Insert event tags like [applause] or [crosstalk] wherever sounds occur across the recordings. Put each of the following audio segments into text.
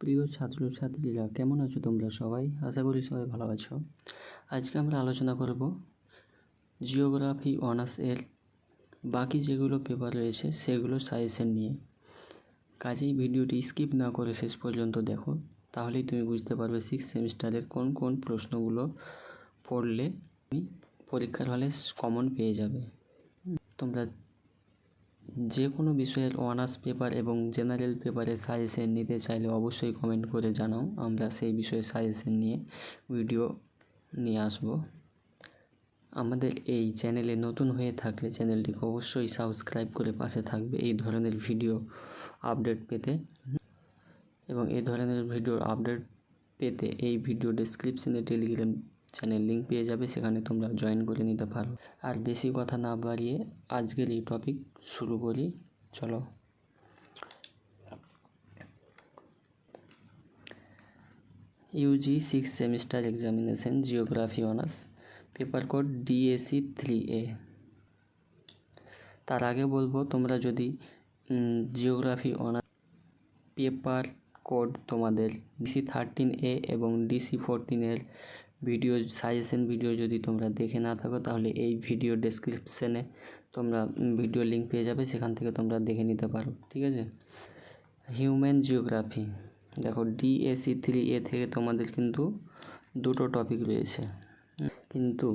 প্রিয় ছাত্রছাত্রীরা, কেমন আছো তোমরা সবাই? আশা করি সবাই ভালো আছো। আজকে আমরা আলোচনা করব জিওগ্রাফি অনার্স এর বাকি যেগুলো পেপার রয়েছে, সেগুলো সাজেশন নিয়ে। কাজেই ভিডিওটি স্কিপ না করে শেষ পর্যন্ত দেখো, তাহলেই তুমি বুঝতে পারবে সিক্স সেমিস্টারের কোন কোন প্রশ্নগুলো পড়লে তুমি পরীক্ষার হলে কমন পেয়ে যাবে। তোমরা যে কোনো বিষয়ের অনার্স পেপার এবং জেনারেল পেপারে সাজেশন নিতে চাইলে অবশ্যই কমেন্ট করে জানাও। আমরা সেই বিষয়ে সাজেশন নিয়ে ভিডিও নিয়ে আসব। আমাদের এই চ্যানেলে নতুন হয়ে থাকলে চ্যানেলটিকে অবশ্যই সাবস্ক্রাইব করে পাশে থাকবে এই ধরনের ভিডিও আপডেট পেতে। এবং এই ধরনের ভিডিও আপডেট পেতে এই ভিডিও ডেসক্রিপশনে টেলিগ্রাম চ্যানেল লিঙ্ক পেয়ে যাবে, সেখানে তোমরা জয়েন করে নিতে পারো। আর বেশি কথা না বাড়িয়ে আজকের এই টপিক শুরু করি। চলো। UG six semester examination geography honours paper code DSC three A তার আগে বলব, তোমরা যদি জিওগ্রাফি অনার্স পেপার কোড তোমাদের ডিসি থার্টিন এ এবং ডিসি ফোরটিনের ভিডিও সাজেশন ভিডিও যদি তোমরা দেখে না থাকো, তাহলে এই ভিডিও ডেসক্রিপশানে তোমরা ভিডিও লিঙ্ক পেয়ে যাবে, সেখান থেকে তোমরা দেখে নিতে পারো, ঠিক আছে? হিউম্যান জিওগ্রাফি দেখো ডিএসি থ্রি এ থেকে তোমাদের কিন্তু দুটো টপিক রয়েছে কিন্তু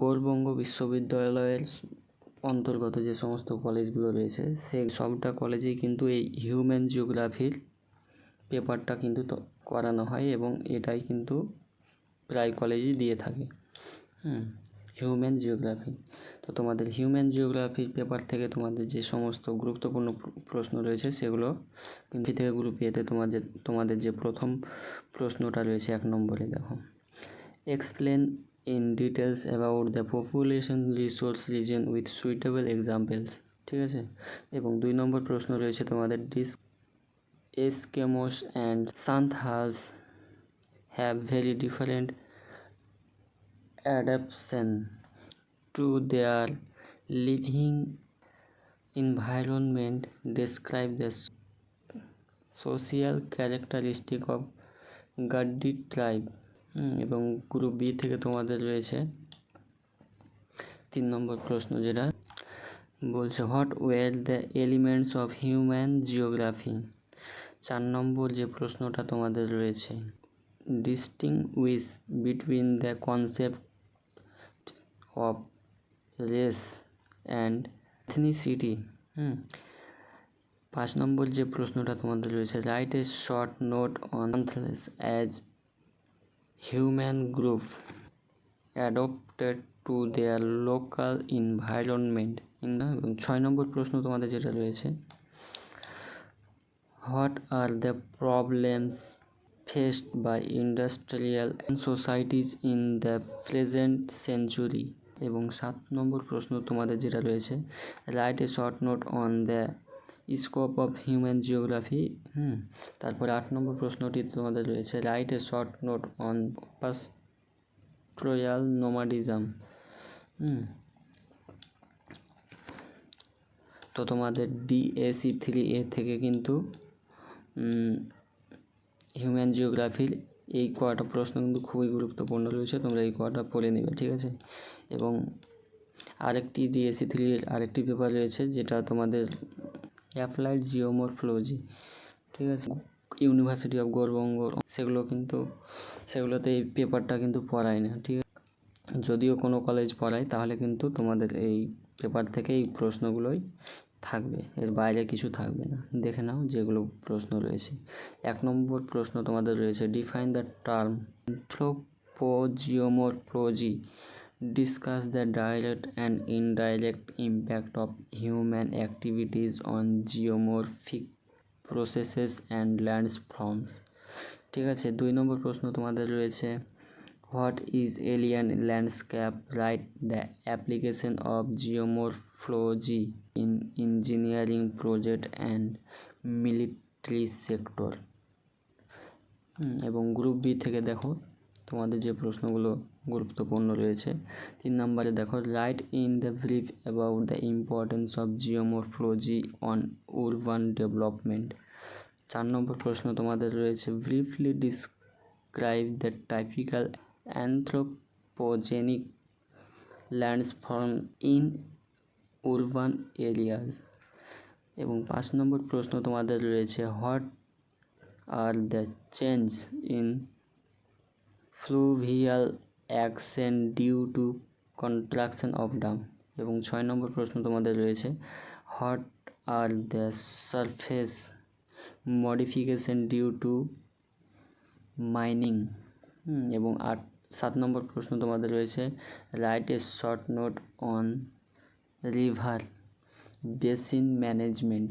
গৌরবঙ্গ বিশ্ববিদ্যালয়ের অন্তর্গত যে সমস্ত কলেজগুলো রয়েছে, সেই সবটা কলেজেই কিন্তু এই হিউম্যান জিওগ্রাফির পেপারটা কিন্তু করানো হয় এবং এটাই কিন্তু প্রায় কলেজই দিয়ে থাকে। হুম হিউম্যান জিওগ্রাফি তো তোমাদের হিউম্যান জিওগ্রাফির পেপার থেকে তোমাদের যে সমস্ত গুরুত্বপূর্ণ প্রশ্ন রয়েছে সেগুলো কিন্তু থেকে গ্রুপ এতে তোমাদের তোমাদের যে প্রথম প্রশ্নটা রয়েছে এক নম্বরে দেখো। Explain in details about the population resource region with suitable examples ঠিক আছে? এবং দুই নম্বর প্রশ্ন রয়েছে তোমাদের this Eskimos and Santhals have very different adaptation to their living environment. Describe the social characteristic of Gaddi tribe এবং গ্রুপ বি থেকে তোমাদের রয়েছে তিন নম্বর প্রশ্ন যেটা বলছে what were the elements of human geography চার নম্বর যে প্রশ্নটা তোমাদের রয়েছে distinguish between the concept of race and ethnicity hmm পাঁচ নম্বর যে প্রশ্নটা তোমাদের রয়েছে write a short note on as human group adopted to their local environment ছয় নম্বর প্রশ্ন তোমাদের যেটা রয়েছে what are the problems faced by industrial societies in the present century এবং সাত নম্বর প্রশ্ন তোমাদের যেটা রয়েছে write a short note on the scope of human geography hmm, তারপরে আট নম্বর প্রশ্নটি তোমাদের রয়েছে write a short note on pastoral nomadism hmm, তো তোমাদের ডিএসি থ্রি এ থেকে কিন্তু হিউম্যান জিওগ্রাফির এই কটা প্রশ্ন কিন্তু খুবই গুরুত্বপূর্ণ রয়েছে, তোমরা এই কটা পড়ে নেবে, ঠিক আছে? এবং আরেকটি ডিএসসি থ্রির আরেকটি পেপার রয়েছে যেটা তোমাদের অ্যাপ্লাইড জিওমরফোলজি ঠিক আছে? ইউনিভার্সিটি অফ গৌরবঙ্গ সেগুলো কিন্তু, সেগুলোতে এই পেপারটা কিন্তু পড়ায় না, ঠিক আছে? যদিও কোনো কলেজ পড়ায়, তাহলে কিন্তু তোমাদের এই পেপার থেকে এই প্রশ্নগুলোই থাকবে, এর বাইরে কিছু থাকবে না। দেখে নাও যেগুলো প্রশ্ন রয়েছে। এক নম্বর প্রশ্ন তোমাদের রয়েছে define the term anthropogeomorphology discuss the direct and indirect impact of human activities on geomorphic processes and landforms ঠিক আছে, দুই নম্বর প্রশ্ন তোমাদের রয়েছে what is aeolian landscape write the application of geomorphology in engineering project and military sector এবং group B থেকে দেখো, তোমাদের যে প্রশ্নগুলো গুরুত্বপূর্ণ রয়েছে। তিন নম্বরে দেখো write in the brief about the importance of geomorphology on urban development চার নম্বর প্রশ্ন তোমাদের রয়েছে briefly describe the typical anthropogenic landforms in urban areas এবং পাঁচ নম্বর প্রশ্ন তোমাদের রয়েছে what are the change in fluvial action due to construction of dam এবং ছয় নম্বর প্রশ্ন তোমাদের রয়েছে what are the surface modification due to mining এবং আট সাত নম্বর প্রশ্ন তোমাদের রয়েছে। Write a short note on river basin management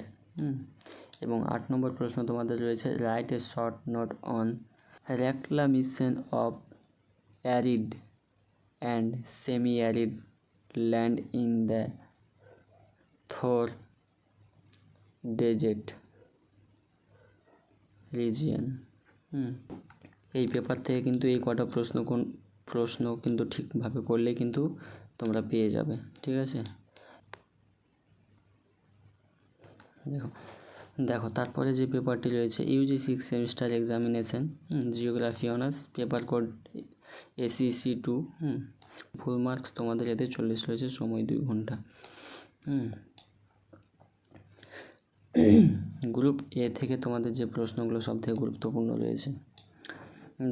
এবং আট নম্বর প্রশ্ন তোমাদের রয়েছে। Write a short note on reclamation of arid and semi arid land in the Thar desert region হুম এই পেপার থেকে কিন্তু এই কটা প্রশ্ন কোন প্রশ্ন কিন্তু ঠিকভাবে করলে কিন্তু তোমরা পেয়ে যাবে, ঠিক আছে? দেখো দেখো, তারপরে যে পেপারটি রয়েছে UG six semester examination geography honours paper code SEC two hmm full marks তোমাদের এতে চল্লিশ রয়েছে, সময় দুই ঘণ্টা, হুম। [coughs] গ্রুপ এ থেকে তোমাদের যে প্রশ্নগুলো সব থেকে গুরুত্বপূর্ণ রয়েছে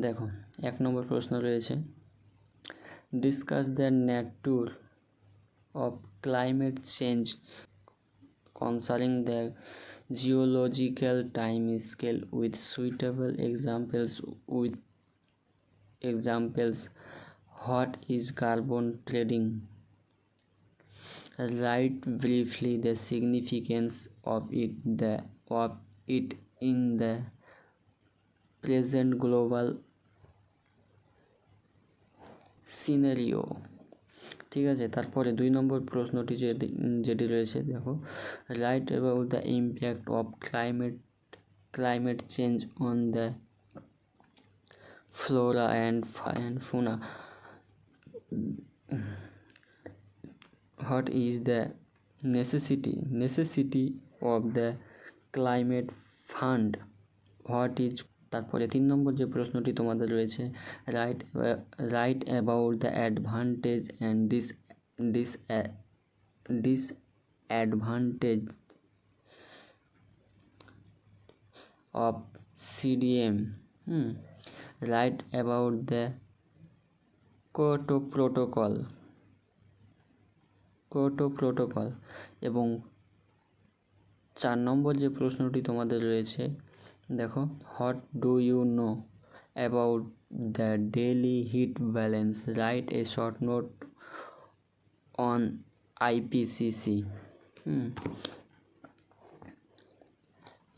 দেখো, এক নম্বর প্রশ্ন রয়েছে। Discuss the nature of climate change concerning the geological time scale with suitable examples with examples what is carbon trading write briefly the significance of it, the, of it in the present global scenario ঠিক আছে, তারপরে দুই নম্বর প্রশ্নটি যে যেটি রয়েছে, দেখো। Write about the impact of climate climate change on the flora and and fauna what is the necessity necessity of the climate fund? What is তারপরে তিন নম্বর যে প্রশ্নটি তোমাদের রয়েছে right right about the advantage and dis dis dis disadvantage of CDM hmm right about the Kyoto protocol Kyoto protocol এবং চার নম্বর যে প্রশ্নটি তোমাদের রয়েছে দেখো, what do you know about the daily heat balance? Right a short note on IPCC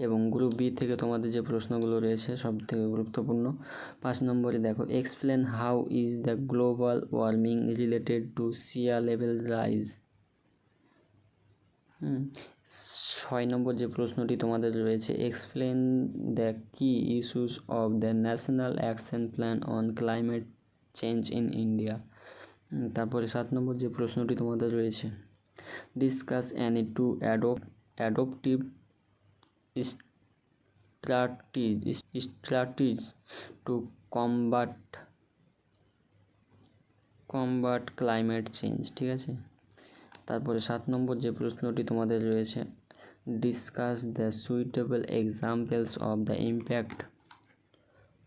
এবং group B থেকে তোমাদের যে প্রশ্নগুলো রয়েছে সব থেকে গুরুত্বপূর্ণ। পাঁচ নম্বরে দেখো explain how is the global warming related to sea level rise ছয় নম্বর যে প্রশ্নটি তোমাদের রয়েছে explain the key issues of the national action plan on climate change in India তারপরে সাত নম্বর যে প্রশ্নটি তোমাদের রয়েছে discuss any two adapt adaptive strategies strategies to combat combat climate change ঠিক আছে? তারপরে সাত নম্বর যে প্রশ্নটি তোমাদের রয়েছে discuss the suitable examples of the impact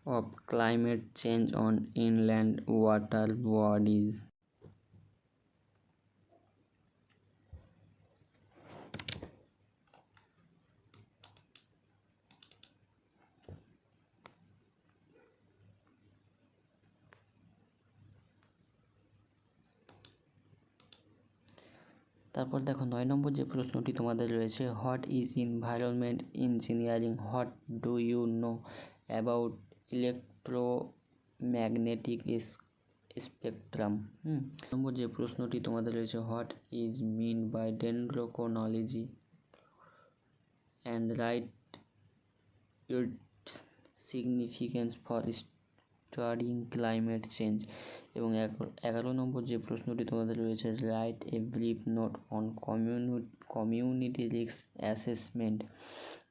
of climate change on inland water bodies তারপর দেখো নয় নম্বর যে প্রশ্নটি তোমাদের রয়েছে what is environment engineering what do you know about electromagnetic spectrum hmm নম্বর যে প্রশ্নটি তোমাদের রয়েছে what is mean by dendrochronology and write its significance for studying climate change এবং এগারো নম্বর যে প্রশ্নটি তোমাদের রয়েছে write a brief note on community community risk assessment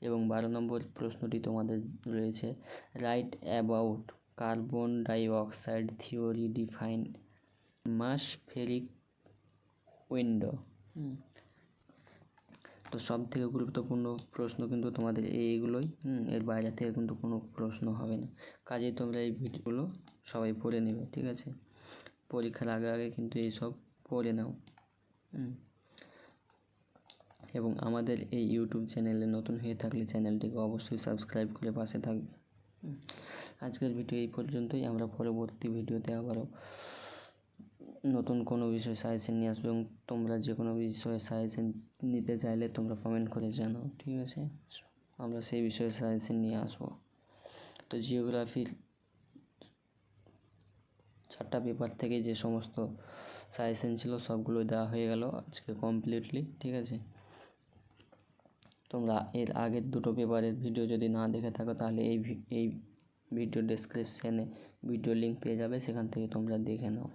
এবং বারো নম্বর প্রশ্নটি তোমাদের রয়েছে write about carbon dioxide theory define atmospheric window তো সব থেকে গুরুত্বপূর্ণ প্রশ্ন কিন্তু তোমাদের এইগুলোই এর বাইরে থেকে কিন্তু কোনো প্রশ্ন হবে না। কাজেই তোমরা এই ভিডিওগুলো সবাই পড়ে নেবে ঠিক আছে? পরীক্ষার আগে আগে কিন্তু এইসব পড়ে নাও। এবং আমাদের এই ইউটিউব চ্যানেলে নতুন হয়ে থাকলে চ্যানেলটিকে অবশ্যই সাবস্ক্রাইব করে পাশে থাকবে। আজকের ভিডিও এই পর্যন্তই। আমরা পরবর্তী ভিডিওতে আবারও নতুন কোনো বিষয় সাজেশন নিয়ে আসব এবং তোমরা যে কোনো বিষয়ে সাজেশন নিতে চাইলে তোমরা কমেন্ট করে জানাও ঠিক আছে? আমরা সেই বিষয়ে সাজেশন নিয়ে আসব। তো জিওগ্রাফির চারটা পেপার থেকে যে সমস্ত সাজেশন ছিল সবগুলো দেওয়া হয়ে গেল আজকে কমপ্লিটলি ঠিক আছে? তোমরা এর আগের দুটো পেপারের ভিডিও যদি না দেখে থাকো, তাহলে এই এই ভিডিও ডেসক্রিপশানে ভিডিও লিঙ্ক পেয়ে যাবে, সেখান থেকে তোমরা দেখে নাও।